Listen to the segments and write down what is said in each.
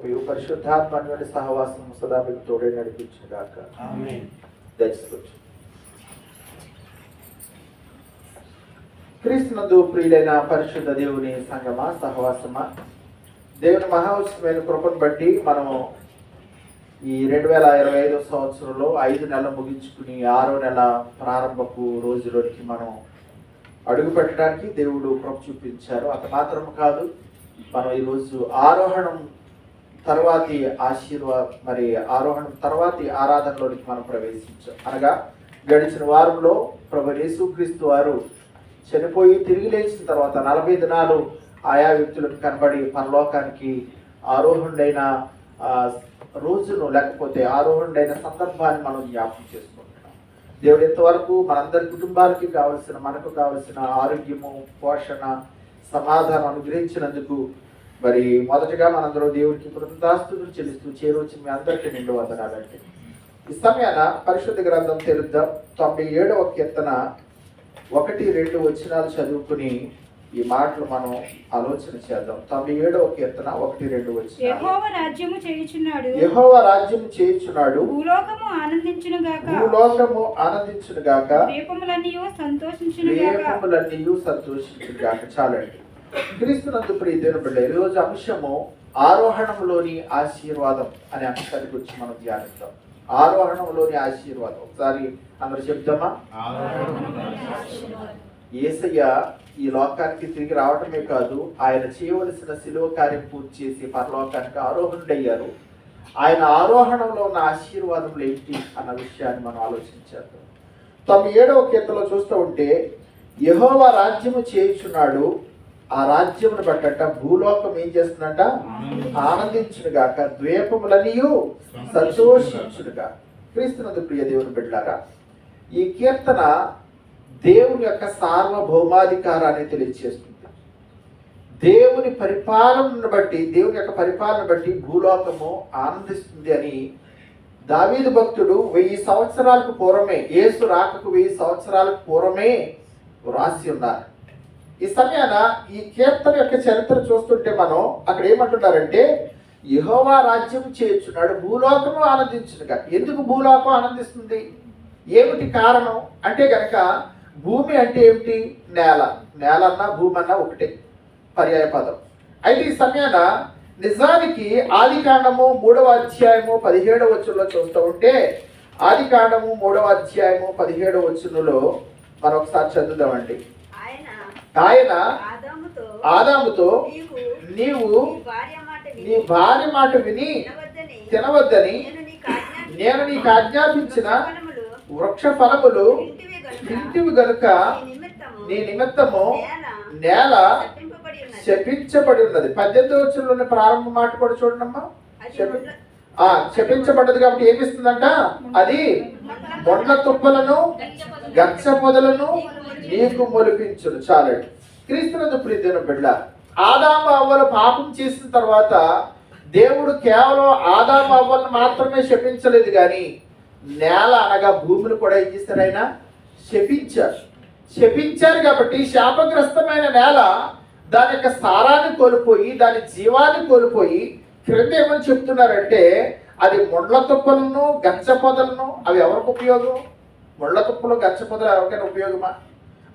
మరియు పరిశుద్ధాత్మటువంటి సహవాసం సదా మీకు తోడే నడిపించిన దయచేసి క్రీస్తునందు ప్రియులైన పరిశుద్ధ దేవుని సంగమా సహవాసమా? దేవుని మహోత్సవమైన కృపను బట్టి మనము ఈ రెండు వేల ఇరవై ఐదో సంవత్సరంలో ఐదు నెలలు ముగించుకుని ఆరో నెల ప్రారంభపు రోజులోనికి మనం అడుగు పెట్టడానికి దేవుడు కృప చూపించారు. అంత మాత్రం కాదు మనం ఈరోజు ఆరోహణం తర్వాతి ఆశీర్వాద మరి ఆరోహణ తర్వాతి ఆరాధనలోనికి మనం ప్రవేశించాం అనగా గడిచిన వారంలో ప్రభు యేసుక్రీస్తు వారు చనిపోయి తిరిగి లేచిన తర్వాత నలభై దినాలు ఆయా వ్యక్తులకు కనబడి పరలోకానికి ఆరోహణుడైన రోజును లేకపోతే ఆరోహణుడైన సందర్భాన్ని మనం జ్ఞాపకం చేసుకుంటున్నాం. దేవుడు ఎంతవరకు మనందరి కుటుంబాలకి కావలసిన మనకు కావలసిన ఆరోగ్యము పోషణ సమాధానం అనుగ్రహించినందుకు మరి మొదటగా మనందరూ దేవుడికి కృతదాస్తులు చెల్లిస్తూ చేరొచ్చి మీ అందరికీ నిండు వందనాలండి. ఈ సమయాన పరిశుద్ధ గ్రంథం తెలుద్దాం. తొంభై ఏడవ కీర్తన ఒకటి రెండు వచనాలు చదువుకుని ఈ మాటలు మనం ఆలోచన చేద్దాం. తొంభై ఏడవ కీర్తన ఒకటి రెండు యెహోవా రాజ్యము చేయుచున్నాడు. యెహోవా రాజ్యం చేయుచున్నాడు. భూలోకము ఆనందించును గాక. భూలోకము ఆనందించును గాక. దీపములన్నీ సంతోషించును గాక. సంతోషించును గాక. చాలండి. క్రీస్తునందు ప్రియమైన బిడ్డ ఈ రోజు అంశము ఆరోహణంలోని ఆశీర్వాదం అనే అంశాన్ని గురించి మనం ధ్యానిద్దాం. ఆరోహణంలోని ఆశీర్వాదం. ఒకసారి అందరు చెప్తామా ఏసయ్య ఈ లోకానికి తిరిగి రావటమే కాదు ఆయన చేయవలసిన శిలువ కార్యం పూర్తి చేసి పరలోకానికి ఆరోహణుడయ్యారు. ఆయన ఆరోహణంలో ఉన్న ఆశీర్వాదములు ఏంటి అన్న విషయాన్ని మనం ఆలోచించారు తొమ్మిది ఏడవ కీర్తలో చూస్తూ ఉంటే యెహోవా రాజ్యము చేయుచున్నాడు ఆ రాజ్యమును బట్టట భూలోకం ఏం చేస్తుందంట? ఆనందించునుగాక ద్వీపములనియు సంతోషించునుగా. క్రీస్తునందు ప్రియ దేవుని బిడ్డారా ఈ కీర్తన దేవుని యొక్క సార్వభౌమాధికారాన్ని తెలియజేస్తుంది దేవుని పరిపాలనను బట్టి దేవుని యొక్క పరిపాలన బట్టి భూలోకము ఆనందిస్తుంది అని దావీదు భక్తుడు వెయ్యి సంవత్సరాలకు పూర్వమే యేసు రాకకు వెయ్యి సంవత్సరాలకు పూర్వమే వ్రాసి ఉన్నారు. ఈ సమయాన ఈ కీర్తన యొక్క చరిత్ర చూస్తుంటే మనం అక్కడ ఏమంటున్నారంటే యహోవా రాజ్యం చేర్చున్నాడు భూలోకము ఆనందించునుగా. ఎందుకు భూలోకం ఆనందిస్తుంది? ఏమిటి కారణం? అంటే కనుక భూమి అంటే ఏమిటి? నేల. నేల అన్నా భూమి అన్నా ఒకటే. పర్యాయ పదం. అయితే ఈ సమయాన నిజానికి ఆది కాండము మూడవ అధ్యాయము పదిహేడవ వచ్చులో చూస్తూ ఉంటే ఆది కాండము మూడవ అధ్యాయము పదిహేడవ వచ్చునులో మనం ఒకసారి చదువుదామండి. ఆయన ఆదాముతో నీవు నీ భార్య మాట విని తినవద్దని నేను నీకు ఆజ్ఞాపించిన వృక్ష ఫలములు తింటివి గనుక నీ నిమిత్తము నేల. శపించబడి ఉన్నది పద్దెనిమిది వచ్చుల్లోని ప్రారంభ మాట కూడా చూడండమ్మా ఆ శపించబడ్డది కాబట్టి ఏమిస్తుందంట? అది బొండ్ల తుప్పలను గచ్చ పొదలను నీకు మొలిపించును. చాలండి. క్రీస్తునందు ప్రీతిన బిడ్డ. ఆదాము అవ్వలు పాపం చేసిన తర్వాత దేవుడు కేవలం ఆదాము అవ్వలను మాత్రమే శపించలేదు కానీ నేల అనగా భూమిని కూడా ఏం చేశారు ఆయన? శపించారు శపించారు కాబట్టి శాపగ్రస్తమైన నేల దాని యొక్క సారాన్ని కోల్పోయి దాని జీవాన్ని కోల్పోయి క్రింద ఏమని చెప్తున్నారంటే అది ముండ్ల తుప్పలను గచ్చ పొదలను అవి ఎవరికి ఉపయోగం? ముళ్ళ తుప్పలు గచ్చ పొదలు ఎవరికైనా ఉపయోగమా?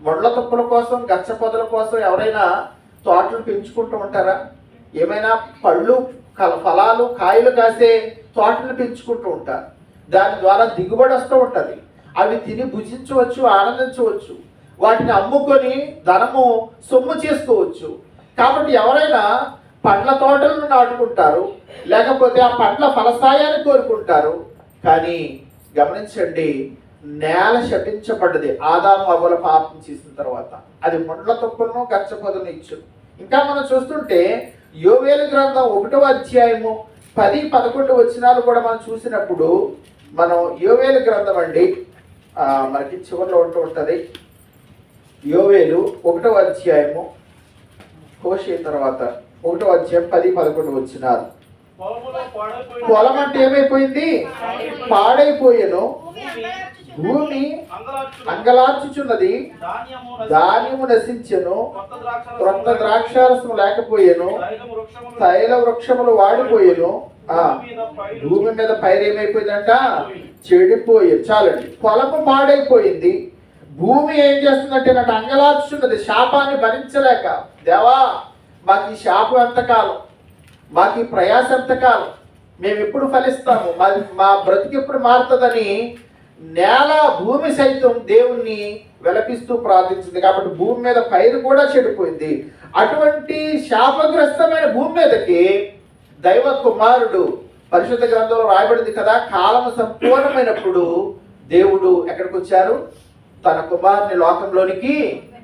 ముళ్ళ తుప్పల కోసం గచ్చ పొదల కోసం ఎవరైనా తోటలు పెంచుకుంటూ ఉంటారా? ఏమైనా పళ్ళు ఫలాలు కాయలు కాసే తోటలు పెంచుకుంటూ ఉంటారు. దాని ద్వారా దిగుబడి వస్తూ ఉంటుంది. అవి తిని భుజించవచ్చు ఆనందించవచ్చు. వాటిని అమ్ముకొని ధనము సొమ్ము చేసుకోవచ్చు. కాబట్టి ఎవరైనా పండ్ల తోటలను నాటుకుంటారు లేకపోతే ఆ పండ్ల ఫలసాయాన్ని కోరుకుంటారు. కానీ గమనించండి నేల శపించబడ్డది. ఆదాము అవ్వల పాపం చేసిన తర్వాత. అది ముండ్ల తుప్పలను గచ్చపొదలను ఇచ్చు. ఇంకా మనం చూస్తుంటే యోవేలు గ్రంథం ఒకటో అధ్యాయము పది పదకొండు వచనాలు కూడా మనం చూసినప్పుడు మనం యోవేలు గ్రంథం అండి మనకి చివరిలో ఉంటూ ఉంటుంది. యోవేలు ఒకటో అధ్యాయము కోషే తర్వాత. ఒకటో అధ్యాయం పది పదకొండు వచ్చినారు. పొలం అంటే ఏమైపోయింది? పాడైపోయాను. భూమి. అంగలార్చుచున్నది. ధాన్యము నశించెను. క్రొత్త ద్రాక్షారసం లేకపోయేను. తైల వృక్షములు వాడిపోయేను. ఆ భూమి మీద పైరు ఏమైపోయిందంట? చెడిపోయి చాలండి. పొలము పాడైపోయింది. భూమి ఏం చేస్తుందంటే నాకు అంగలార్చున్నది శాపాన్ని భరించలేక. దేవా మాకు ఈ షాపు ఎంతకాలం? మాకు ఈ ప్రయాస ఎంతకాలం? మేము ఎప్పుడు ఫలిస్తాము? మా మా బ్రతికి ఎప్పుడు మారుతుందని నేల భూమి సైతం దేవుణ్ణి విలపిస్తూ ప్రార్థించింది. కాబట్టి భూమి మీద పైరు కూడా చెడిపోయింది. అటువంటి శాపగ్రస్తమైన భూమి మీదకి దైవ కుమారుడు పరిశుద్ధ గ్రంథంలో రాయబడింది కదా కాలం సంపూర్ణమైనప్పుడు దేవుడు ఎక్కడికి వచ్చారు తన కుమారుని లోకంలోనికి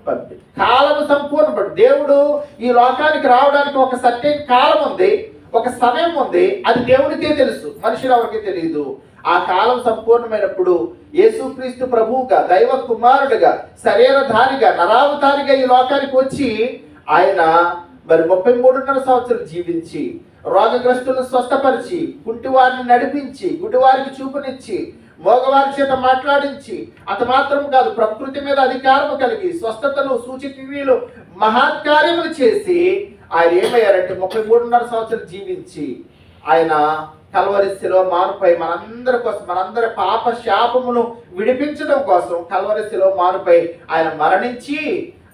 పంపి కాలము సంపూర్ణపడు దేవుడు ఈ లోకానికి రావడానికి ఒక సర్టెన్ కాలం ఉంది ఒక సమయం ఉంది. అది దేవుడికే తెలుసు మనుషులు ఎవరికి తెలియదు ఆ కాలం సంపూర్ణమైనప్పుడు యేసుక్రీస్తు ప్రభువుగా దైవ కుమారుడిగా శరీరధారిగా నరావతారిగా ఈ లోకానికి వచ్చి ఆయన మరి ముప్పై మూడున్నర సంవత్సరాలు జీవించి రోగగ్రస్తులను స్వస్థపరిచి కుంటివారిని నడిపించి గుడివారికి చూపునిచ్చి మగవారి చేత మాట్లాడించి అంత మాత్రం కాదు ప్రకృతి మీద అధికారము కలిగి స్వస్థతలు సూచక్రియలు మహాత్కార్యములు చేసి ఆయన ఏమయ్యారంటే ముప్పై మూడున్నర సంవత్సరాలు జీవించి ఆయన కలవరిశిలో మారుపై మనందరి కోసం మనందరి పాప శాపమును విడిపించడం కోసం కలవరిశిలో మారుపై ఆయన మరణించి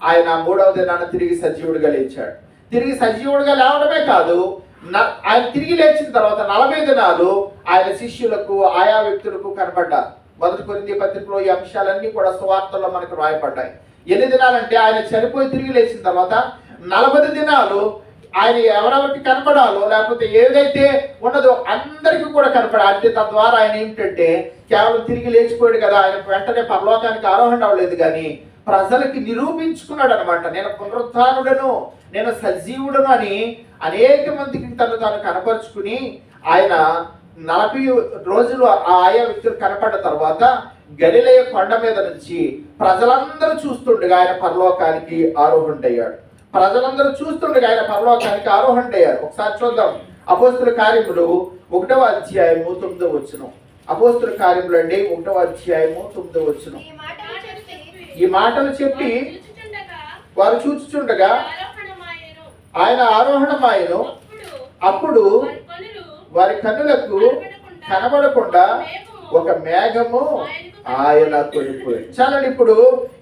ఆయన మూడవ దినాన తిరిగి సజీవుడిగా లేచాడు. తిరిగి సజీవుడిగా లేవడమే కాదు ఆయన తిరిగి లేచిన తర్వాత నలభై దినాలు ఆయన శిష్యులకు ఆయా వ్యక్తులకు కనపడ్డారు మొదటి కొరింది పత్రికలో ఈ అంశాలన్నీ కూడా సువార్తల్లో మనకు రాయబడ్డాయి. ఎన్ని దినాలంటే ఆయన చనిపోయి తిరిగి లేచిన తర్వాత నలభై దినాలు ఆయన ఎవరెవరికి కనపడాలో లేకపోతే ఏదైతే ఉన్నదో అందరికీ కూడా కనపడాలి. అంటే తద్వారా ఆయన ఏమిటంటే కేవలం తిరిగి లేచిపోయాడు కదా ఆయన వెంటనే పరలోకానికి ఆరోహణ అవ్వలేదు కానీ ప్రజలకి నిరూపించుకున్నాడు అనమాట నేను పునరుత్నుడను నేను సజీవుడను అని అనేక మందికి తను తాను కనపరుచుకుని ఆయన నలభై రోజులు ఆ ఆయా వ్యక్తులు కనపడ్డ తర్వాత గలిలయ కొండ మీద నుంచి ప్రజలందరూ చూస్తుండగా ఆయన పరలోకానికి ఆరోహణయ్యాడు ప్రజలందరూ చూస్తుండగా ఆయన పరలోకానికి ఆరోహణయ్యారు ఒకసారి చూద్దాం. అపోస్తుల కార్యములు ఒకటవ అధ్యాయము తొమ్మిదో వచ్చును అపోస్తుల కార్యములు అండి ఒకటవ అధ్యాయము తొమ్మిదో వచ్చును ఈ మాటలు చెప్పి వారు చూచుచుండగా. ఆయన ఆరోహణమాయను. అప్పుడు అప్పుడు వారి కన్నులకు కనబడకుండా ఒక మేఘము ఆయన కొనిపోయాడు చాలండి ఇప్పుడు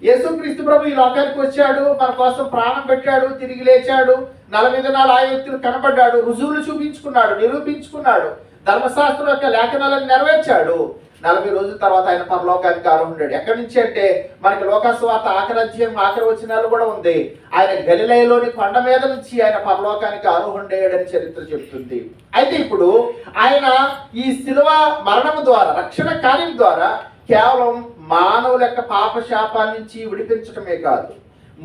యేసుక్రీస్తు ప్రభు ఈ లోకానికి వచ్చాడు మన కోసం ప్రాణం పెట్టాడు తిరిగి లేచాడు నలభై దినాలు ఆ వ్యక్తులు కనబడ్డాడు రుజువులు చూపించుకున్నాడు నిరూపించుకున్నాడు ధర్మశాస్త్రం యొక్క లేఖనాలను నెరవేర్చాడు. నలభై రోజుల తర్వాత ఆయన పరలోకానికి ఆరోహణాడు ఎక్కడి నుంచి అంటే మనకి లోకాస్వార్త ఆఖరి ఆఖరి వచనాలు కూడా ఉంది. ఆయన గలిలయలోని కొండ మీద నుంచి ఆయన పరలోకానికి అర్హుండేయడని చరిత్ర చెబుతుంది. అయితే ఇప్పుడు ఆయన ఈ శిలువ మరణం ద్వారా రక్షణ కార్యం ద్వారా కేవలం మానవుల యొక్క పాపశాపాల నుంచి విడిపించటమే కాదు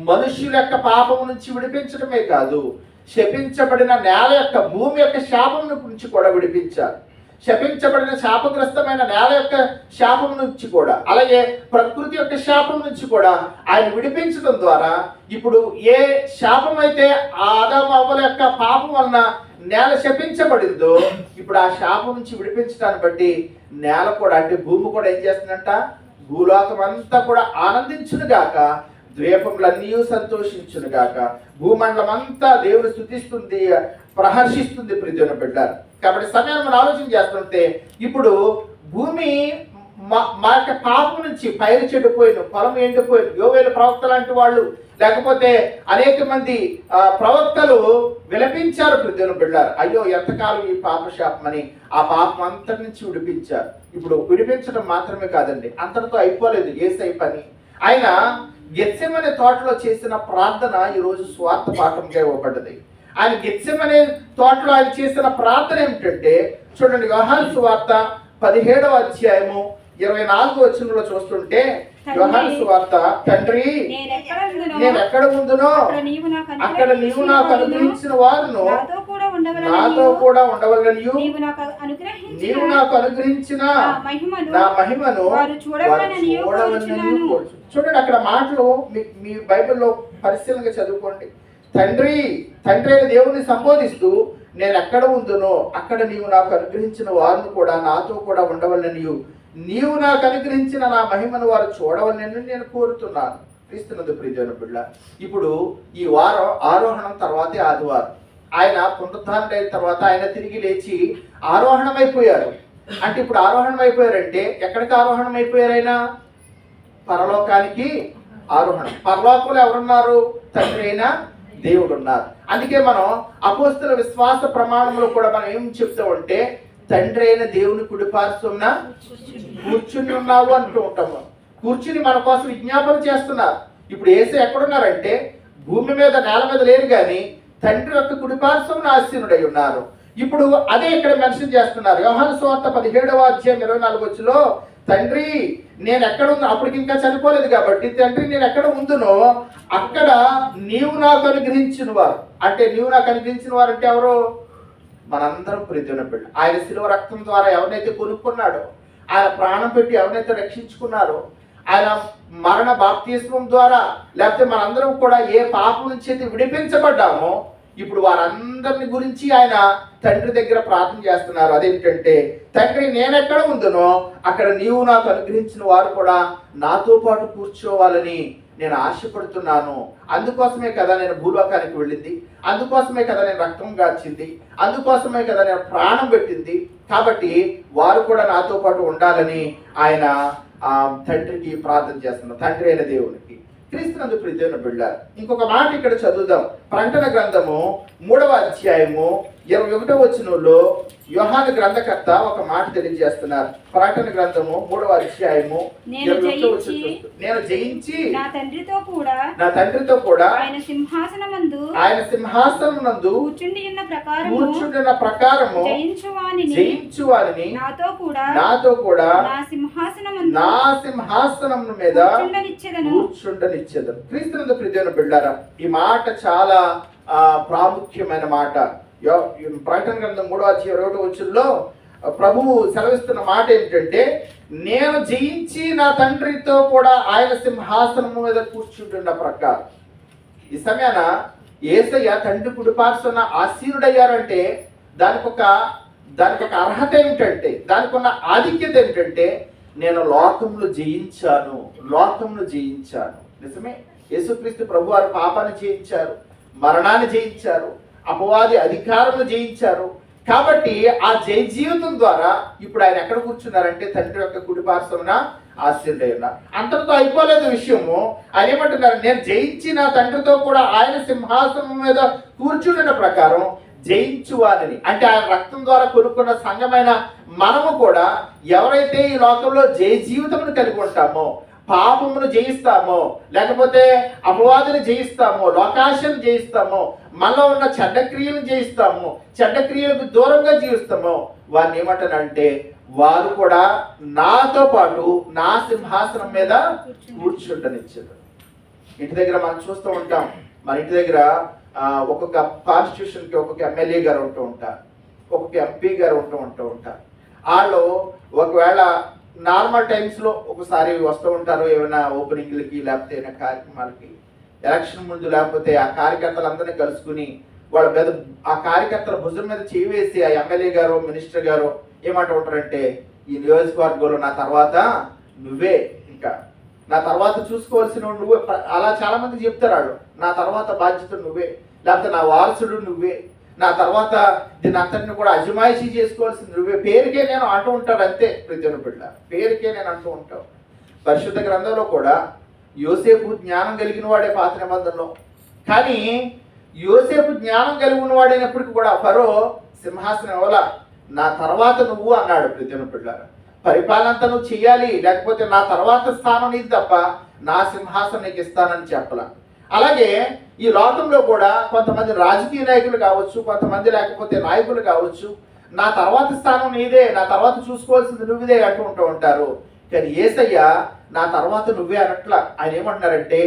మనుష్యుల యొక్క పాపం నుంచి విడిపించటమే కాదు శపించబడిన నేల యొక్క భూమి యొక్క శాపం నుంచి కూడా విడిపించారు. శపించబడిన శాపగ్రస్తమైన నేల యొక్క శాపం నుంచి కూడా అలాగే ప్రకృతి యొక్క శాపం నుంచి కూడా ఆయన విడిపించడం ద్వారా ఇప్పుడు ఏ శాపం అయితే ఆ అవ్వల యొక్క పాపం వలన నేల శపించబడిందో ఇప్పుడు ఆ శాపం నుంచి విడిపించడాన్ని బట్టి నేల కూడా అంటే భూమి కూడా ఏం చేస్తుందంట? భూలోకం అంతా కూడా ఆనందించును గాక ద్వీపములన్నీ సంతోషించును గాక భూమండలం అంతా దేవుడు స్థుతిస్తుంది ప్రహర్షిస్తుంది ప్రియున బిడ్డారు కాబట్టి సమయాన్ని మనం ఆలోచన చేస్తుంటే ఇప్పుడు భూమి మా యొక్క పాపం నుంచి పైరు చెడిపోయిన పొలం ఎండిపోయిన యోవేలు ప్రవక్త లాంటి వాళ్ళు లేకపోతే అనేక మంది ప్రవక్తలు విలపించారు ప్రతిదిన బిడ్డారు అయ్యో ఎంతకాలం ఈ పాప అని ఆ పాపం అంతటి నుంచి విడిపించారు. ఇప్పుడు విడిపించడం మాత్రమే కాదండి అంతటితో అయిపోలేదు ఏసై పని. ఆయన గెత్సెమనే తోటలో చేసిన ప్రార్థన ఈరోజు స్వార్థ పాఠంగా ఇవ్వబడ్డది. ఆయన గెత్సెమనే తోటలో ఆయన చేసిన ప్రార్థన ఏమిటంటే చూడండి వ్యవహార సువార్త పదిహేడవ అధ్యాయము ఇరవై నాలుగు వచనంలో చూస్తుంటే వ్యవహార సువార్త తండ్రి నేను ఎక్కడ ఉందునో అక్కడ నీవు నాకు అనుగ్రహించిన వారును నాతో కూడా ఉండవలనియు నీవు నాకు అనుగ్రహించిన నా మహిమను నా మహిమను వారు వారు చూడవలననియు చూడవలననియు కోరుచున్నాను. కోరుచు. చూడండి అక్కడ మాటలు మీ మీ బైబిల్లో పరిశీలనగా చదువుకోండి తండ్రి తండ్రి అయిన దేవుని సంబోధిస్తూ నేను ఎక్కడ ఉందునో అక్కడ నీవు నాకు అనుగ్రహించిన వారిని కూడా నాతో కూడా ఉండవలననియు. నీవు నాకు అనుగ్రహించిన నా మహిమను వారు చూడవలనని నేను కోరుతున్నాను. క్రీస్తునందు ప్రియజన బిడ్డ ఇప్పుడు ఈ వారం ఆరోహణం తర్వాతే ఆదివారం. ఆయన పునరుద్ధారణ అయిన తర్వాత ఆయన తిరిగి లేచి ఆరోహణం అయిపోయారు అంటే ఇప్పుడు ఆరోహణం అయిపోయారంటే ఎక్కడికి ఆరోహణం అయిపోయారు ఆయన? పరలోకానికి ఆరోహణం. పరలోకంలో ఎవరున్నారు? తండ్రి అయినా దేవుడు ఉన్నారు అందుకే మనం అపోస్తుల విశ్వాస ప్రమాణంలో కూడా మనం ఏం చెప్తూ ఉంటే తండ్రి అయిన దేవుని కుడిపార్శ్వంన కూర్చుని ఉన్నావు అంటూ ఉంటాము కూర్చుని మన కోసం విజ్ఞాపన చేస్తున్నారు. ఇప్పుడు ఏసే ఎక్కడున్నారంటే భూమి మీద నేల మీద లేరు కానీ తండ్రి యొక్క కుడిపార్శ్వం ఆశీనుడై ఉన్నారు. ఇప్పుడు అదే ఇక్కడ మెన్షన్ చేస్తున్నారు. వ్యవహార స్వార్థ పదిహేడవ అధ్యాయం ఇరవై నాలుగు వచ్చిలో తండ్రి నేను ఎక్కడ ఉన్నా అప్పటికి ఇంకా చనిపోలేదు కాబట్టి తండ్రి నేను ఎక్కడ ఉందునో అక్కడ నీవు నాకు అనుగ్రహించిన వారు. అంటే నీవు నాకు అనుగ్రహించిన వారు అంటే ఎవరు? మనందరం ప్రీతిన బిడ్డ ఆయన శిలువ రక్తం ద్వారా ఎవరినైతే కొనుక్కున్నాడో ఆయన ప్రాణం పెట్టి ఎవరినైతే రక్షించుకున్నారో ఆయన మరణ బాప్తిస్మం ద్వారా లేకపోతే మనందరం కూడా ఏ పాపం నుంచి అయితే విడిపించబడ్డామో ఇప్పుడు వారందరిని గురించి ఆయన తండ్రి దగ్గర ప్రార్థన చేస్తున్నారు. అదేంటంటే తండ్రి నేనెక్కడ ఉందనో అక్కడ నీవు నాకు అనుగ్రహించిన వారు కూడా నాతో పాటు కూర్చోవాలని నేను ఆశపడుతున్నాను. అందుకోసమే కదా నేను భూలోకానికి వెళ్ళింది. అందుకోసమే కదా నేను రక్తం గాచింది అందుకోసమే కదా నేను ప్రాణం పెట్టింది. కాబట్టి వారు కూడా నాతో పాటు ఉండాలని ఆయన తండ్రికి ప్రార్థన చేస్తున్నారు. తండ్రి అయిన దేవునికి క్రీస్తునందు ప్రీతిన బిడ్డ ఇంకొక మాట ఇక్కడ చదువుదాం. ప్రకటన గ్రంథము మూడవ అధ్యాయము ఇరవై ఒకటో వచనంలో యోహాను గ్రంథకర్త ఒక మాట తెలియజేస్తున్నారు. ప్రకటన గ్రంథము మూడవ అధ్యాయము నేను జయించి చూస్తూ, నేను జయించి నా తండ్రితో కూడా నా తండ్రితో కూడా ఆయన సింహాసనమందు ఆయన సింహాసనం నందు కూర్చుండి ఉన్న ప్రకారము ప్రకారము జయించువానిని జయించు వారిని నాతో కూడా నాతో కూడా నా సింహాసనమందు నా సింహాసనం మీద కూర్చుండనిచ్చెదను. కూర్చుండనిచ్చేది క్రీస్తునందు ప్రియమైన బిడ్డారా ఈ మాట చాలా ఆ, ప్రాముఖ్యమైన మాట. ప్రకటన గ్రంథం మూడో అధ్యాయం ఇరవై ఒకటో వచ్చుల్లో ప్రభువు సెలవిస్తున్న మాట ఏంటంటే నేను జయించి నా తండ్రితో కూడా ఆయన సింహాసనం మీద కూర్చుంటున్న ప్రకారం. ఈ సమయాన ఏసయ్య తండ్రి కుడిపార్చున్న ఆశీనుడయ్యారంటే దానికి ఒక దానికి ఒక అర్హత ఏమిటంటే దానికి ఉన్న ఆధిక్యత ఏమిటంటే నేను లోకమును జయించాను లోకమును జయించాను. నిజమే యేసుక్రీస్తు ప్రభు వారు పాపాన్ని జయించారు మరణాన్ని జయించారు అపవాది అధికారంలో జయించారు. కాబట్టి ఆ జయ జీవితం ద్వారా ఇప్పుడు ఆయన ఎక్కడ కూర్చున్నారంటే తండ్రి యొక్క కుడిపార్శ్వన ఆశీర్వై ఉన్నారు అంతటితో అయిపోలేదు విషయము. ఆయన ఏమంటున్నారు? నేను జయించిన తండ్రితో కూడా ఆయన సింహాసనం మీద కూర్చుండిన ప్రకారం జయించువానని. అంటే ఆయన రక్తం ద్వారా కొనుక్కున్న సంఘమైన మనము కూడా ఎవరైతే ఈ లోకంలో జయ జీవితమును కలిగి ఉంటామో పాపమును జయిస్తాము. లేకపోతే అపవాదిని జయిస్తాము లోకాశను జయిస్తాము మనలో ఉన్న చెడ్డ జయిస్తాము చెడ్డ క్రియలకు దూరంగా జీవిస్తాము. వారిని ఏమంటారంటే వారు కూడా నాతో పాటు నా సింహాసనం మీద కూర్చుంటనిచ్చారు ఇంటి దగ్గర మనం చూస్తూ ఉంటాం. మన ఇంటి దగ్గర ఒక్కొక్క కాన్స్టిట్యూషన్కి ఒక్కొక్క ఎమ్మెల్యే గారు ఉంటూ ఉంటారు. ఒక్కొక్క ఎంపీ గారు ఉంటూ ఉంటూ ఉంటారు. వాళ్ళు ఒకవేళ నార్మల్ టైమ్స్లో ఒకసారి వస్తూ ఉంటారు ఏమైనా ఓపెనింగ్లకి లేకపోతే ఏమైనా కార్యక్రమాలకి ఎలక్షన్ ముందు లేకపోతే ఆ కార్యకర్తలందరినీ కలుసుకుని వాళ్ళ మీద ఆ కార్యకర్తల భుజం మీద చేయి వేసి ఆ ఎమ్మెల్యే గారు మినిస్టర్ గారు ఏమంటూ ఉంటారంటే ఈ నియోజకవర్గంలో నా తర్వాత నువ్వే ఇంకా. నా తర్వాత చూసుకోవాల్సిన నువ్వే. అలా చాలామంది చెప్తారు వాళ్ళు. నా తర్వాత బాధ్యత నువ్వే. లేకపోతే నా వారసుడు నువ్వే. నా తర్వాత దీని అంతటిని కూడా అజమాయిషీ చేసుకోవాల్సింది. నువ్వే పేరుకే నేను అంటూ ఉంటాడు అంతే ప్రతిని బిడ్డ. పేరుకే నేను అంటూ ఉంటావు. పరిశుద్ధ గ్రంథంలో కూడా యోసేపు జ్ఞానం కలిగిన వాడే పాత నిబంధనలో కానీ యోసేపు జ్ఞానం కలిగిన వాడైనప్పటికీ కూడా ఫరో సింహాసనం వల్ల నా తర్వాత నువ్వు అన్నాడు ప్రతిని పిల్లారు పరిపాలనంతా నువ్వు చెయ్యాలి లేకపోతే నా తర్వాత స్థానం నీది తప్ప నా సింహాసనం నీకు ఇస్తానని చెప్పల. అలాగే ఈ లోకంలో కూడా కొంతమంది రాజకీయ నాయకులు కావచ్చు కొంతమంది లేకపోతే నాయకులు కావచ్చు నా తర్వాత స్థానం నీదే నా తర్వాత చూసుకోవాల్సింది నువ్వుదే అంటూ ఉంటూ ఉంటారు. కానీ ఏసయ్య నా తర్వాత నువ్వే అనట్ల ఆయన ఏమంటున్నారంటే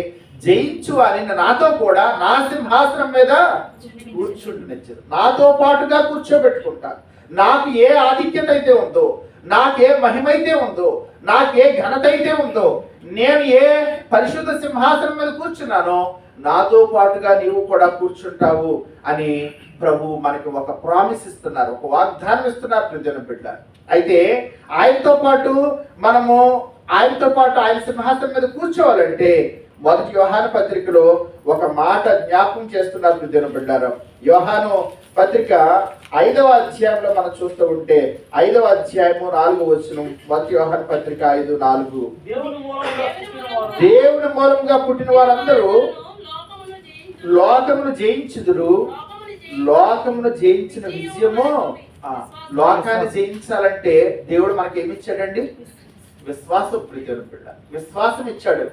జయించు అని నాతో కూడా నా సింహాసనం మీద కూర్చుంటునిచ్చారు నాతో పాటుగా కూర్చోబెట్టుకుంటా నాకు ఏ ఆధిక్యత అయితే ఉందో నాకే మహిమైతే ఉందో నాకే ఘనత అయితే ఉందో నేను ఏ పరిశుద్ధ సింహాసనం మీద కూర్చున్నానో నాతో పాటుగా నీవు కూడా కూర్చుంటావు అని ప్రభు మనకి ఒక ప్రామిస్ ఇస్తున్నారు ఒక వాగ్దానం ఇస్తున్నారు ప్రజల బిడ్డ. అయితే ఆయనతో పాటు మనము ఆయనతో పాటు ఆయన సింహాసనం మీద కూర్చోవాలంటే మొదటి యోహాను పత్రికలో ఒక మాట జ్ఞాపకం చేస్తున్నారు ప్రజల బిడ్డారు. యోహాను పత్రిక ఐదవ అధ్యాయంలో మనం చూస్తూ ఉంటే ఐదవ అధ్యాయము నాలుగు వచ్చిన మొదటి యోహాను పత్రిక ఐదు నాలుగు. దేవుని మూలంగా పుట్టిన వారందరూ లోకమును జయించు లోకమును జయించుదురు. లోకమును జయించు లోకమును జయించిన విజయము లోకాన్ని జయించాలంటే దేవుడు మనకి ఏమి ఇచ్చాడండి? విశ్వాసం బిడ్డ. విశ్వాసం ఇచ్చాడు.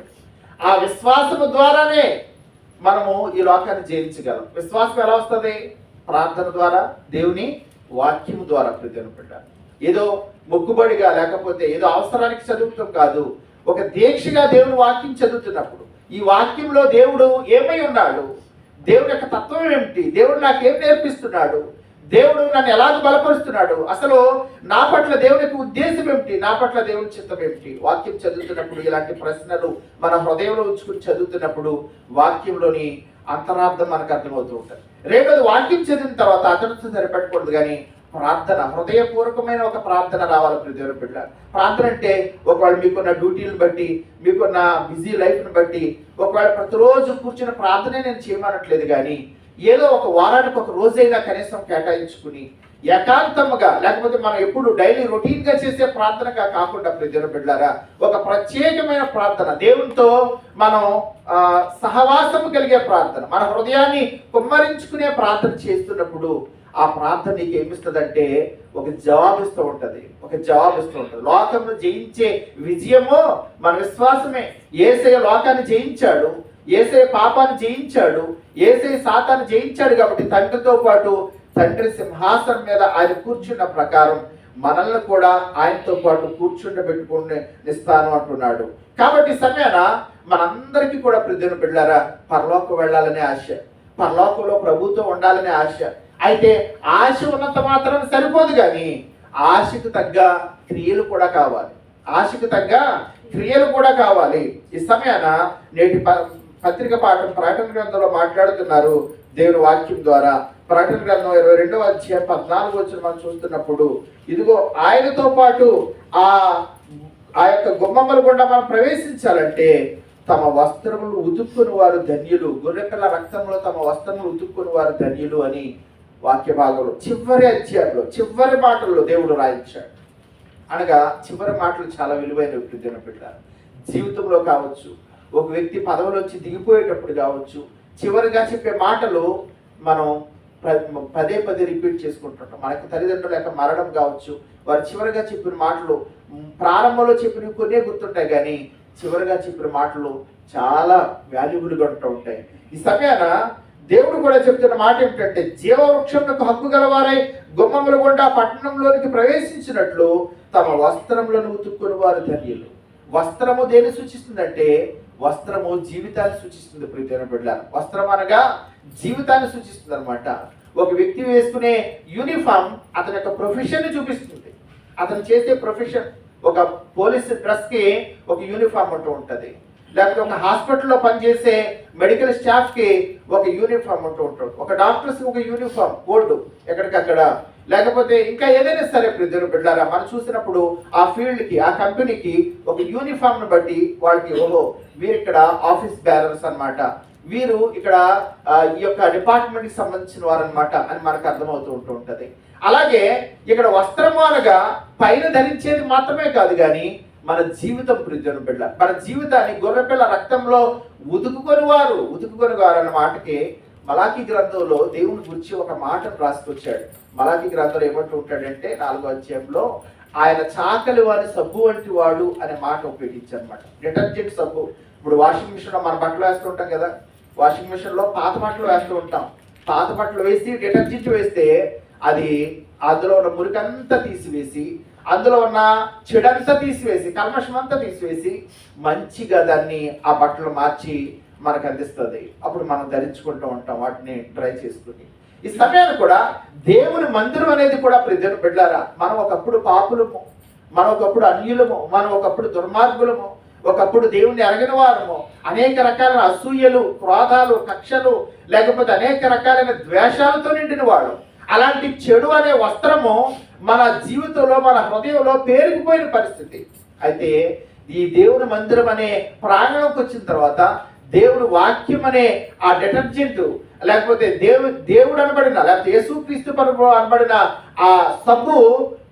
ఆ విశ్వాసము ద్వారానే మనము ఈ లోకాన్ని జయించగలం. విశ్వాసం ఎలా వస్తుంది? ప్రార్థన ద్వారా దేవుని వాక్యము ద్వారా ప్రియమైన ఏదో మొక్కుబడిగా లేకపోతే ఏదో అవసరానికి చదువుతాం కాదు. ఒక దీక్షగా దేవుని వాక్యం చదువుతున్నప్పుడు ఈ వాక్యంలో దేవుడు ఏమై ఉన్నాడు? దేవుడి యొక్క తత్వం ఏమిటి? దేవుడు నాకేం నేర్పిస్తున్నాడు? దేవుడు నన్ను ఎలాగ బలపరుస్తున్నాడు? అసలు నా పట్ల దేవునికి ఉద్దేశం ఏమిటి? నా పట్ల దేవుని చిత్తం ఏమిటి? వాక్యం చదువుతున్నప్పుడు ఇలాంటి ప్రశ్నలు మన హృదయంలో ఉంచుకుని చదువుతున్నప్పుడు వాక్యంలోని అంతరార్థం మనకు అర్థమవుతూ ఉంటుంది. రేపు వాక్యం చదివిన తర్వాత అతనితో సరిపెట్టకూడదు కానీ ప్రార్థన హృదయపూర్వకమైన ఒక ప్రార్థన రావాలి ప్రతి బిడ్డ ప్రార్థన అంటే ఒకవేళ మీకున్న డ్యూటీలను బట్టి మీకున్న బిజీ లైఫ్ని బట్టి ఒకవేళ ప్రతిరోజు కూర్చున్న ప్రార్థనే నేను చేయమనట్లేదు కానీ ఏదో ఒక వారానికి ఒక రోజైనా కనీసం కేటాయించుకుని యకాంతముగా లేకపోతే మనం ఎప్పుడు డైలీ రొటీన్గా చేసే ప్రార్థనగా కాకుండా ప్రజలు బిడ్డారా ఒక ప్రత్యేకమైన ప్రార్థన. దేవునితో మనం సహవాసం సహవాసము కలిగే ప్రార్థన. మన హృదయాన్ని కుమ్మరించుకునే ప్రార్థన చేస్తున్నప్పుడు ఆ ప్రార్థన నీకు ఏమిస్తుందంటే ఒక జవాబిస్తూ ఉంటుంది. ఒక జవాబిస్తూ ఉంటుంది. లోకంలో జయించే విజయము మన విశ్వాసమే. ఏసయ లోకాన్ని జయించాడు. ఏసే పాపాన్ని జయించాడు. ఏసే సాతాన్ని జయించాడు కాబట్టి తండ్రితో పాటు తండ్రి సింహాసనం మీద ఆయన కూర్చున్న ప్రకారం మనల్ని కూడా ఆయనతో పాటు కూర్చుండబెట్టుకుని ఇస్తాను అంటున్నాడు. కాబట్టి సమయాన మనందరికీ కూడా ప్రజలు బిడ్డారా పరలోకం వెళ్ళాలనే ఆశ పరలోకంలో ప్రభుత్వం ఉండాలనే ఆశ. అయితే ఆశ ఉన్నంత మాత్రం సరిపోదు కానీ ఆశకు తగ్గ క్రియలు కూడా కావాలి. ఆశకు తగ్గ క్రియలు కూడా కావాలి. ఈ సమయాన నేటి ప- పత్రిక పాఠం ప్రకటన గ్రంథంలో మాట్లాడుతున్నారు దేవుని వాక్యం ద్వారా. ప్రకటన గ్రంథం ఇరవై రెండవ అధ్యాయం పద్నాలుగు వచ్చిన మనం చూస్తున్నప్పుడు ఇదిగో ఆయనతో పాటు ఆ ఆ యొక్క గుమ్మమ్మల గుండా మనం ప్రవేశించాలంటే తమ వస్త్రములు ఉతుక్కుని వారు ధన్యులు గొర్రెపిల్ల రక్తంలో తమ వస్త్రములు ఉతుక్కుని వారు ధన్యులు అని వాక్య భాగంలో చివరి అధ్యాయంలో చివరి మాటల్లో దేవుడు రాయించాడు. అనగా చివరి మాటలు చాలా విలువైన విద్యను జీవితంలో కావచ్చు ఒక వ్యక్తి పదవిలోంచి దిగిపోయేటప్పుడు కావచ్చు చివరిగా చెప్పే మాటలు మనం పదే పదే రిపీట్ చేసుకుంటుంటాం. మనకి తల్లిదండ్రుల యొక్క మరణం కావచ్చు వారు చివరిగా చెప్పిన మాటలు ప్రారంభంలో చెప్పిన కొన్నే గుర్తుంటాయి కానీ చివరిగా చెప్పిన మాటలు చాలా వాల్యుబుల్గా ఉంటూ ఉంటాయి. ఈ సమయాన దేవుడు కూడా చెప్తున్న మాట ఏమిటంటే జీవవృక్షంకు హక్కు గలవారై గుమ్మముల గుండా పట్టణంలోనికి ప్రవేశించినట్లు తమ వస్త్రములను ఉతుక్కుని వారు ధన్యులు. వస్త్రము దేని సూచిస్తుందంటే వస్త్రము జీవితాన్ని సూచిస్తుంది ప్రీతైన బిడ్డ వస్త్రం అనగా జీవితాన్ని సూచిస్తుంది అనమాట ఒక వ్యక్తి వేసుకునే యూనిఫామ్ అతని యొక్క ప్రొఫెషన్ చూపిస్తుంది. అతను చేసే ప్రొఫెషన్ ఒక పోలీస్ డ్రెస్కి ఒక యూనిఫామ్ అంటూ ఉంటుంది. లేకపోతే ఒక హాస్పిటల్లో పనిచేసే మెడికల్ స్టాఫ్కి ఒక యూనిఫామ్ అంటూ ఉంటుంది. ఒక డాక్టర్స్ ఒక యూనిఫామ్ కోడ్ ఎక్కడికక్కడ లేకపోతే ఇంకా ఏదైనా సరే ప్రజలు బిడ్డారా మనం చూసినప్పుడు ఆ ఫీల్డ్కి ఆ కంపెనీకి ఒక యూనిఫామ్ను బట్టి వాళ్ళకి ఓహో వీరు ఇక్కడ ఆఫీస్ బ్యారర్స్ అన్నమాట. వీరు ఇక్కడ ఈ యొక్క డిపార్ట్మెంట్కి సంబంధించిన వారు అనమాట అని మనకు అర్థమవుతూ ఉంటూ ఉంటుంది. అలాగే ఇక్కడ వస్త్రము అనగా పైన ధరించేది మాత్రమే కాదు కానీ మన జీవితం ప్రిజను బిడ్డ మన జీవితాన్ని గొర్రెపిల్ల రక్తంలో ఉదుకుకొని వారు ఉదుకుకొని వారు అన్న మాటకి మలాఖీ గ్రంథంలో దేవుని గురించి ఒక మాటను రాసుకొచ్చాడు. మలాకి గ్రంథంలో ఏమంటూ ఉంటాడంటే నాలుగో అధ్యాయంలో ఆయన చాకలి వారి సబ్బు వంటి వాడు అనే మాట ఉపయోగించనమాట. డిటర్జెంట్ సబ్బు. ఇప్పుడు వాషింగ్ మిషన్లో మన బట్టలు వేస్తుంటాం కదా వాషింగ్ మిషన్లో పాత బట్టలు వేస్తూ ఉంటాం. పాత బట్టలు వేసి డిటర్జెంట్ వేస్తే అది అందులో ఉన్న మురికంతా తీసివేసి అందులో ఉన్న చెడంతా తీసివేసి కల్మషం అంతా తీసివేసి మంచిగా దాన్ని ఆ బట్టలు మార్చి మనకు అందిస్తుంది. అప్పుడు మనం ధరించుకుంటూ ఉంటాం వాటిని ట్రై చేసుకుని. ఈ సమయాన్ని కూడా దేవుని మందిరం అనేది కూడా ప్రజలు బిడ్డారా మనం ఒకప్పుడు పాపులము మనం ఒకప్పుడు అన్యులము మనం ఒకప్పుడు దుర్మార్గులము ఒకప్పుడు దేవుణ్ణి అరగిన వారము అనేక రకాల అసూయలు క్రోధాలు కక్షలు లేకపోతే అనేక రకాలైన ద్వేషాలతో నిండిన వాడు. అలాంటి చెడు అనే వస్త్రము మన జీవితంలో మన హృదయంలో పేరుకుపోయిన పరిస్థితి. అయితే ఈ దేవుని మందిరం అనే ప్రాంగణంకి వచ్చిన తర్వాత దేవుని వాక్యం అనే ఆ డిటర్జెంట్ లేకపోతే దేవు దేవుడు అనబడిన లేకపోతే యేసుక్రీస్తు పరుపు అనబడిన ఆ సబ్బు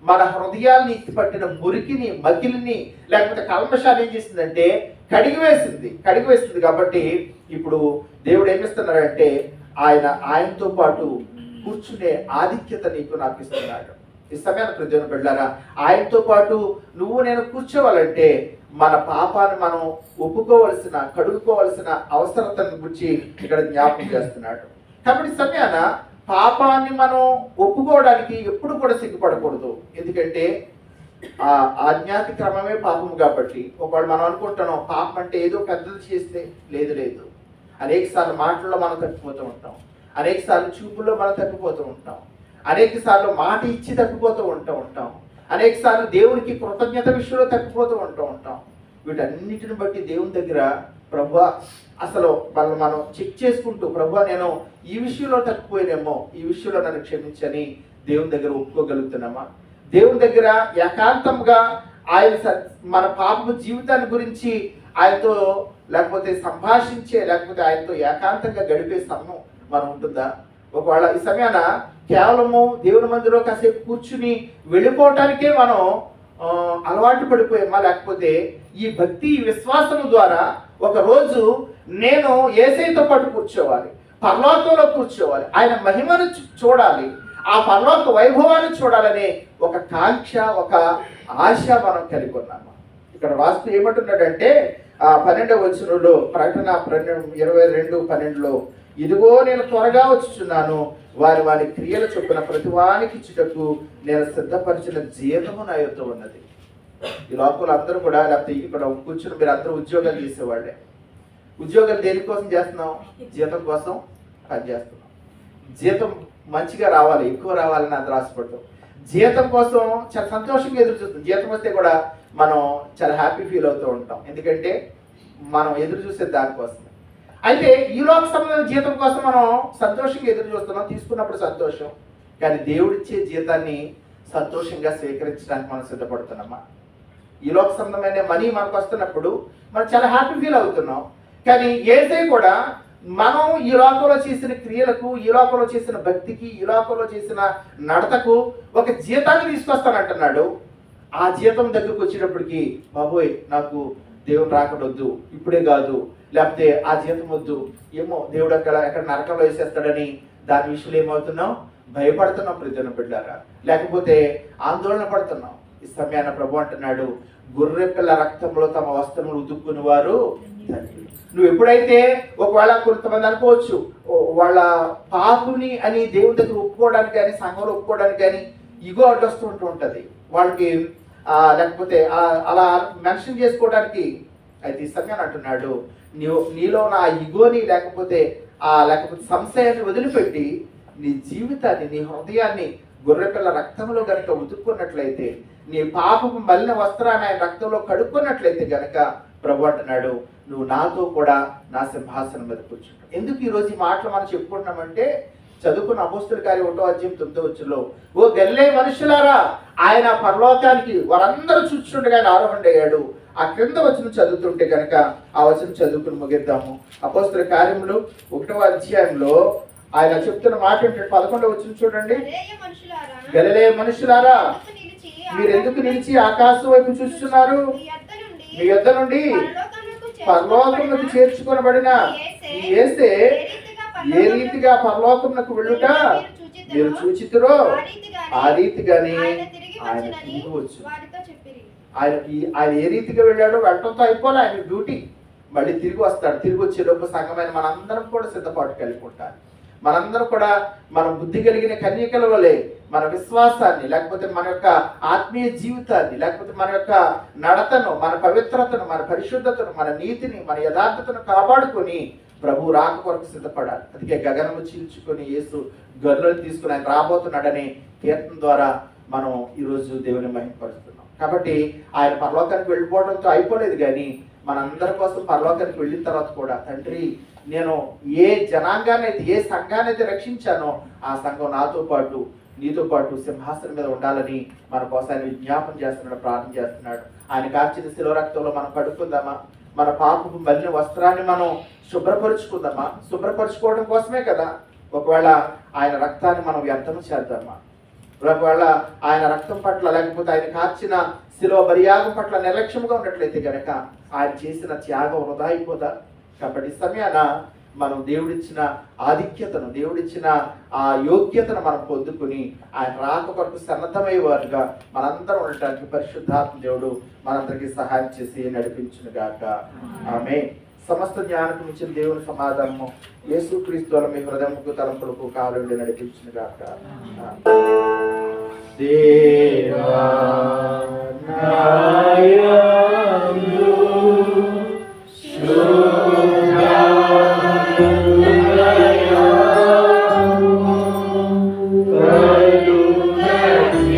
మన హృదయాల్ని పట్టిన మురికిని మకిలిని లేకపోతే కల్మషాన్ని ఏం చేసిందంటే కడిగి వేసింది. కడిగి కాబట్టి ఇప్పుడు దేవుడు ఏమిస్తున్నాడంటే ఆయన ఆయనతో పాటు కూర్చునే ఆధిక్యత నీకు నాకు ఇస్తున్నాడు. ఈ ప్రజలను పెళ్ళారా? ఆయనతో పాటు నువ్వు నేను కూర్చోవాలంటే మన పాపాన్ని మనం ఒప్పుకోవలసిన కడుగుకోవలసిన అవసరతను గురించి ఇక్కడ జ్ఞాపకం చేస్తున్నాడు. కాబట్టి సమయాన పాపాన్ని మనం ఒప్పుకోవడానికి ఎప్పుడు కూడా సిగ్గుపడకూడదు. ఎందుకంటే ఆ ఆజ్ఞాతి క్రమమే పాపం కాబట్టి ఒకవేళ మనం అనుకుంటున్నాం పాపం అంటే ఏదో పెద్దది చేస్తే లేదు లేదు. అనేకసార్లు మాటల్లో మనం తప్పిపోతూ ఉంటాం. అనేకసార్లు చూపుల్లో మనం తప్పిపోతూ ఉంటాం. అనేక సార్లు మాట ఇచ్చి తప్పిపోతూ ఉంటూ ఉంటాం. అనేక సార్లు దేవునికి కృతజ్ఞత విషయంలో తప్పిపోతూ ఉంటూ ఉంటాం. వీటన్నిటిని బట్టి దేవుని దగ్గర ప్రభు అసలు మనం మనం చెక్ చేసుకుంటూ ప్రభు నేను ఈ విషయంలో తప్పిపోయినేమో ఈ విషయంలో నన్ను క్షమించని దేవుని దగ్గర ఒప్పుకోగలుగుతున్నామా? దేవుని దగ్గర ఏకాంతంగా ఆయన స- మన పాప జీవితాన్ని గురించి ఆయనతో లేకపోతే సంభాషించే లేకపోతే ఆయనతో ఏకాంతంగా గడిపే సమయం మనం ఉంటుందా? ఒకవేళ ఈ సమయాన కేవలము దేవుని మందిలో కాసేపు కూర్చుని వెళ్ళిపోవటానికే మనం అలవాటు పడిపోయామా? లేకపోతే ఈ భక్తి విశ్వాసము ద్వారా ఒకరోజు నేను ఏసైతో పాటు కూర్చోవాలి పర్లోకంలో కూర్చోవాలి ఆయన మహిమను చూడాలి ఆ పర్లోక వైభవాన్ని చూడాలనే ఒక కాంక్ష ఒక ఆశ మనం కలిగి ఉన్నాము? ఇక్కడ వాస్తు ఏమంటున్నాడంటే ఆ పన్నెండవ వచనంలో ప్రకటన పన్నెండు ఇరవై రెండు పన్నెండులో ఇదిగో నేను త్వరగా వచ్చుచున్నాను. వారి వారి క్రియల చొప్పున ప్రతివానికి ఇచ్చుటకు నేను సిద్ధపరిచిన జీతము నా యొక్క ఉన్నది. ఈ లోపల అందరూ కూడా లేకపోతే ఇక్కడ కూర్చుని మీరు అందరూ ఉద్యోగాలు చేసేవాళ్ళే. ఉద్యోగాలు దేనికోసం చేస్తున్నాం జీతం కోసం పనిచేస్తున్నాం జీతం మంచిగా రావాలి ఎక్కువ రావాలని అందరూ ఆశపడతాం జీతం కోసం చాలా సంతోషంగా ఎదురు చూస్తాం జీతం వస్తే కూడా మనం చాలా హ్యాపీ ఫీల్ అవుతూ ఉంటాం. ఎందుకంటే మనం ఎదురు చూసే దానికోసమే. అయితే ఈ లోక సంబంధమైన జీతం కోసం మనం సంతోషంగా ఎదురు చూస్తున్నాం తీసుకున్నప్పుడు సంతోషం. కానీ దేవుడిచ్చే జీతాన్ని సంతోషంగా స్వీకరించడానికి మనం సిద్ధపడుతున్నామా? ఈ లోక సంబంధమైన మనీ మనకు వస్తున్నప్పుడు మనం చాలా హ్యాపీ ఫీల్ అవుతున్నాం. కానీ ఏసై కూడా మనం ఈ లోకంలో చేసిన క్రియలకు ఈ లోకంలో చేసిన భక్తికి ఈ లోకంలో చేసిన నడతకు ఒక జీతాన్ని తీసుకొస్తానంటున్నాడు. ఆ జీతం దగ్గరకు వచ్చేటప్పటికి బాబోయ్ నాకు దేవుని రాకడొద్దు. ఇప్పుడే కాదు. లేకపోతే ఆ జీతం వద్దు. ఏమో దేవుడు అక్కడ ఎక్కడ నరకంలో వేసేస్తాడని దాని విషయంలో ఏమవుతున్నాం భయపడుతున్నాం ప్రజల బిడ్డారా లేకపోతే ఆందోళన పడుతున్నాం ఈ సమయాన ప్రభు అంటున్నాడు గొర్రె పిల్ల రక్తంలో తమ వస్త్రములు ఉతుక్కుని వారు నువ్వు ఎప్పుడైతే ఒకవేళ కొంతమంది అనుకోవచ్చు వాళ్ళ పాపుని అని దేవుని దగ్గర ఒప్పుకోవడానికి కానీ సంఘంలో ఒప్పుకోవడానికి కానీ ఇగో అడ్డొస్తూ ఉంటూ ఉంటుంది. వాళ్ళకి లేకపోతే అలా మెన్షన్ చేసుకోవడానికి అయితే ఈ అంటున్నాడు నీవు నీలో నా ఇగోని లేకపోతే ఆ లేకపోతే సంశయాన్ని వదిలిపెట్టి నీ జీవితాన్ని నీ హృదయాన్ని గొర్రెపిల్ల రక్తంలో గనక ఉతుక్కున్నట్లయితే నీ పాపము మలిన వస్త్రాన్ని ఆయన రక్తంలో కడుక్కున్నట్లయితే గనక ప్రభు అంటున్నాడు నువ్వు నాతో కూడా నా సింహాసనం మీద కూర్చుంటావు. ఎందుకు ఈరోజు ఈ మాటలు మనం చెప్పుకుంటున్నామంటే చదువుకున్న అపోస్తుల కార్యం ఒకటో అధ్యయం తొమ్మిదో వచ్చులో ఓ గెల్లే మనుషులారా ఆయన పరలోకానికి వారందరూ చూచుండగా ఆయన ఆరోహణ అయ్యాడు ఆ క్రింద వచ్చిన చదువుతుంటే కనుక ఆ వచనం చదువుకుని ముగిద్దాము. అపోస్తుల కార్యములు ఒకటో అధ్యాయంలో ఆయన చెప్తున్న మాట ఏంటంటే పదకొండవ వచ్చిన చూడండి. గలిలే మనుషులారా మీరు ఎందుకు నిలిచి ఆకాశం వైపు చూస్తున్నారు? మీ యొద్ద నుండి పరలోకమునకు చేర్చుకొనబడిన యేసే ఏ రీతిగా పరలోకమునకు వెళ్ళుట మీరు చూచితురో? ఆ రీతిగానే ఆయన తిరిగి వచ్చు ఆయన ఆయన ఏ రీతిగా వెళ్ళాడో వెళ్ళటంతో అయిపోలే ఆయన డ్యూటీ. మళ్ళీ తిరిగి వస్తాడు. తిరిగి వచ్చేలోపు సంఘమైన మనందరం కూడా సిద్ధపాటు కలిగి ఉంటారు. మనందరం కూడా మన బుద్ధి కలిగిన కన్యకల వలె మన విశ్వాసాన్ని లేకపోతే మన యొక్క ఆత్మీయ జీవితాన్ని లేకపోతే మన యొక్క నడతను మన పవిత్రతను మన పరిశుద్ధతను మన నీతిని మన యథార్థతను కాపాడుకొని ప్రభు రాక కొరకు సిద్ధపడాలి. అందుకే గగనము చీల్చుకొని యేసు గొర్రెలను తీసుకుని ఆయన రాబోతున్నాడని కీర్తన ద్వారా మనం ఈరోజు దేవుని మహిమపరుస్తున్నాం. కాబట్టి ఆయన పరలోకానికి వెళ్ళిపోవడంతో అయిపోలేదు కానీ మనందరి కోసం పరలోకానికి వెళ్ళిన తర్వాత కూడా తండ్రి నేను ఏ జనాంగాన్ని అయితే ఏ సంఘాన్ని అయితే రక్షించానో ఆ సంఘం నాతో పాటు నీతో పాటు సింహాసనం మీద ఉండాలని మన కోసం ఆయన విజ్ఞాపం చేస్తున్నాడు ప్రార్థన చేస్తున్నాడు. ఆయన కాచిన శిలో రక్తంలో మనం కడుక్కుందామా మన పాపపు మలిన వస్త్రాన్ని మనం శుభ్రపరుచుకుందామా? శుభ్రపరుచుకోవడం కోసమే కదా? ఒకవేళ ఆయన రక్తాన్ని మనం వ్యర్థం చేద్దామా? ఒకవేళ ఆయన రక్తం పట్ల లేకపోతే ఆయన కార్చిన శిలో బరియాగం పట్ల నిర్లక్ష్యంగా ఉన్నట్లయితే గనక ఆయన చేసిన త్యాగం వృధా అయిపోదా కాబట్టి సమయాన మనం దేవుడిచ్చిన ఆధిక్యతను దేవుడిచ్చిన ఆ యోగ్యతను మనం పొందుకుని ఆయన రాక కొరకు సన్నద్ధమయ్యే వారుగా మనందరం ఉండటానికి పరిశుద్ధాత్మ దేవుడు మనందరికీ సహాయం చేసి నడిపించును గాక ఆమె సమస్త జ్ఞానకు మించిన దేవుని సమాధానము యేసుక్రీస్తు మీ హృదయముకు తలంపులకు కాలుండి నడిపించిన కాక దేవా